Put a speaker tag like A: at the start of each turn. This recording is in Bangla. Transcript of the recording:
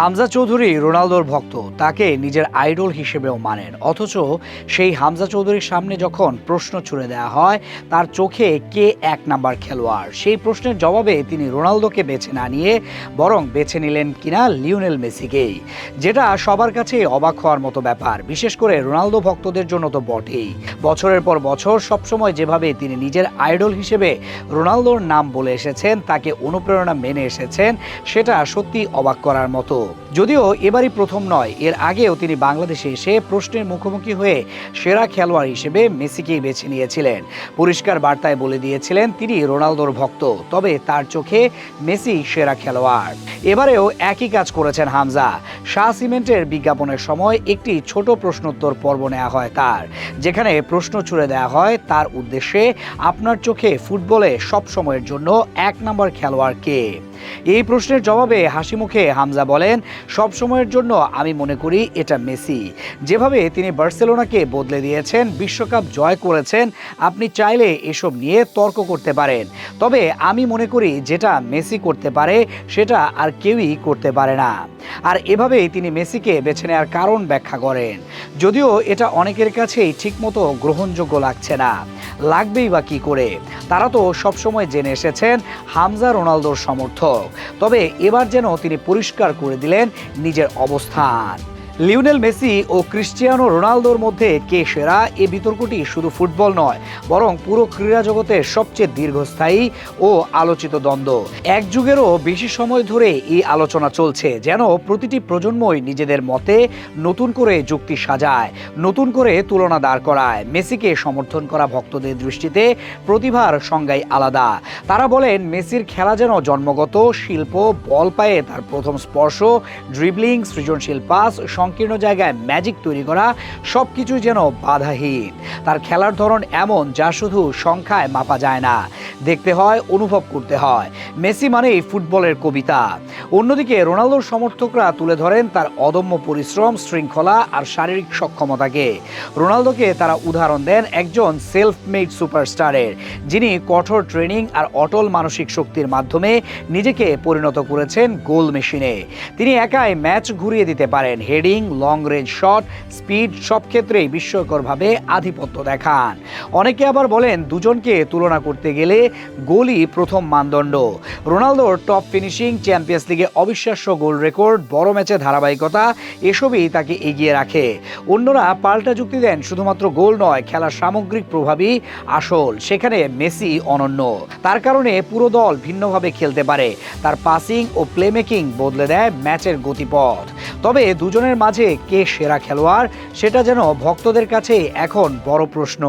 A: হামজা চৌধুরী রোনালদোর ভক্ত, তাকে নিজের আইডল হিসেবেও মানেন। অথচ সেই হামজা চৌধুরীর সামনে যখন প্রশ্ন ছুড়ে দেওয়া হয়, তার চোখে কে এক নাম্বার খেলোয়াড়? সেই প্রশ্নের জবাবে তিনি রোনালদোকে বেছে না নিয়ে বরং বেছে নিলেন কিনা লিওনেল মেসিকেই। যেটা সবার কাছে অবাক হওয়ার মতো ব্যাপার। বিশেষ করে রোনালদো ভক্তদের জন্য তো বটেই। বছরের পর বছর সবসময় যেভাবে তিনি নিজের আইডল হিসেবে রোনালদোর নাম বলে এসেছেন, তাকে অনুপ্রেরণা মেনে এসেছেন, সেটা সত্যি অবাক করার মতো। যদিও এবারই প্রথম নয়, এর আগেও তিনি বাংলাদেশে এসে প্রশ্নের মুখোমুখি হয়ে সেরা খেলোয়াড় হিসেবে মেসিকেই বেছে নিয়েছিলেন। পরিষ্কার বার্তায় বলে দিয়েছিলেন তিনি রোনালদোর ভক্ত, তবে তার চোখে মেসি সেরা খেলোয়াড়। এবারেও একই কাজ করেছেন হামজা। শাহ সিমেন্টের বিজ্ঞাপনের সময় একটি ছোট প্রশ্নোত্তর পর্ব নেওয়া হয় তার, যেখানে প্রশ্ন ছুড়ে দেওয়া হয় তার উদ্দেশ্যে, আপনার চোখে ফুটবলে সব সময়ের জন্য এক নম্বর খেলোয়াড় কে? এই প্রশ্নের জবাবে হাসি মুখে হামজা বলেন, সব সময়ের জন্য আমি মনে করি এটা মেসি। যেভাবে তিনি বার্সেলোনাকে বদলে দিয়েছেন, বিশ্বকাপ জয় করেছেন, আপনি চাইলে এসব নিয়ে তর্ক করতে পারেন। তবে আমি মনে করি যেটা মেসি করতে পারে, সেটা আর কেউই করতে পারে না। আর এভাবেই তিনি মেসিকে বেছে নেওয়ার কারণ ব্যাখ্যা করেন। যদিও এটা অনেকের কাছেই ঠিকমতো গ্রহণযোগ্য লাগছে না। লাগবেই বা কি করে? তারা তো সবসময় জেনে এসেছেন হামজা রোনালদোর সমর্থক। তবে এবার যেন তিনি পরিষ্কার করে দিলেন নিজের অবস্থান। লিওনেল মেসি ও ক্রিস্টিয়ানো রোনালদোর মধ্যে কে সেরা? এ বিতর্কটি শুধু ফুটবল নয়, বরং পুরো ক্রীড়া জগতের সবচেয়ে দীর্ঘস্থায়ী ও আলোচিত দ্বন্দ্ব। এক যুগেরও বেশি সময় ধরে এই আলোচনা চলছে, যেন প্রতিটি প্রজন্মই নিজেদের মতে নতুন করে যুক্তি সাজায়, নতুন করে তুলনা দাঁড় করায়। মেসিকে সমর্থন করা ভক্তদের দৃষ্টিতে প্রতিভার সংজ্ঞাই আলাদা। তারা বলেন, মেসির খেলা যেন জন্মগত শিল্প, বল পায়ে তার প্রথম স্পর্শ ড্রিবলিং সৃজনশীল পাস সংকীর্ণ জায়গায় ম্যাজিক তৈরি করা সব কিছুই যেন বাধাহীন। তার খেলার ধরন এমন যা শুধু সংখ্যায় মাপা যায় না। দেখতে হয়, অনুভব করতে হয়। মেসি মানেই ফুটবলের কবিতা। অন্যদিকে রোনালদোর সমর্থকরা তুলে ধরেন তার অদম্য পরিশ্রম, শৃঙ্খলা আর শারীরিক সক্ষমতাকে। রোনালদোকে তারা উদাহরণ দেন একজন সেলফ মেড সুপারস্টারের যিনি কঠোর ট্রেনিং আর অটল মানসিক শক্তির মাধ্যমে নিজেকে পরিণত করেছেন গোল মেশিনে। তিনি একাই ম্যাচ ঘুরিয়ে দিতে পারেন, heading long range shot speed সব ক্ষেত্রেই বিস্ময়করভাবে আধিপত্য দেখান। অনেকে আবার বলেন দুজনকে তুলনা করতে গেলে গোলই প্রথম মানদণ্ড। রোনালদোর টপ ফিনিশিং চ্যাম্পিয়ন্স লিগে অবিশ্বাস্য গোল রেকর্ড, বড় ম্যাচে ধারাবাহিকতা, এসবই তাকে এগিয়ে রাখে। অন্যরা পাল্টা যুক্তি দেন, শুধুমাত্র গোল নয়, খেলার সামগ্রিক প্রভাবই আসল। সেখানে মেসি অনন্য। তার কারণে পুরো দল ভিন্নভাবে খেলতে পারে। তার পাসিং ও প্লেমেকিং বদলে দেয় ম্যাচের গতিপথ। তবে দুজনের মাঝে কে সেরা খেলোয়াড়, সেটা যেন ভক্তদের কাছে এখন বড় প্রশ্ন।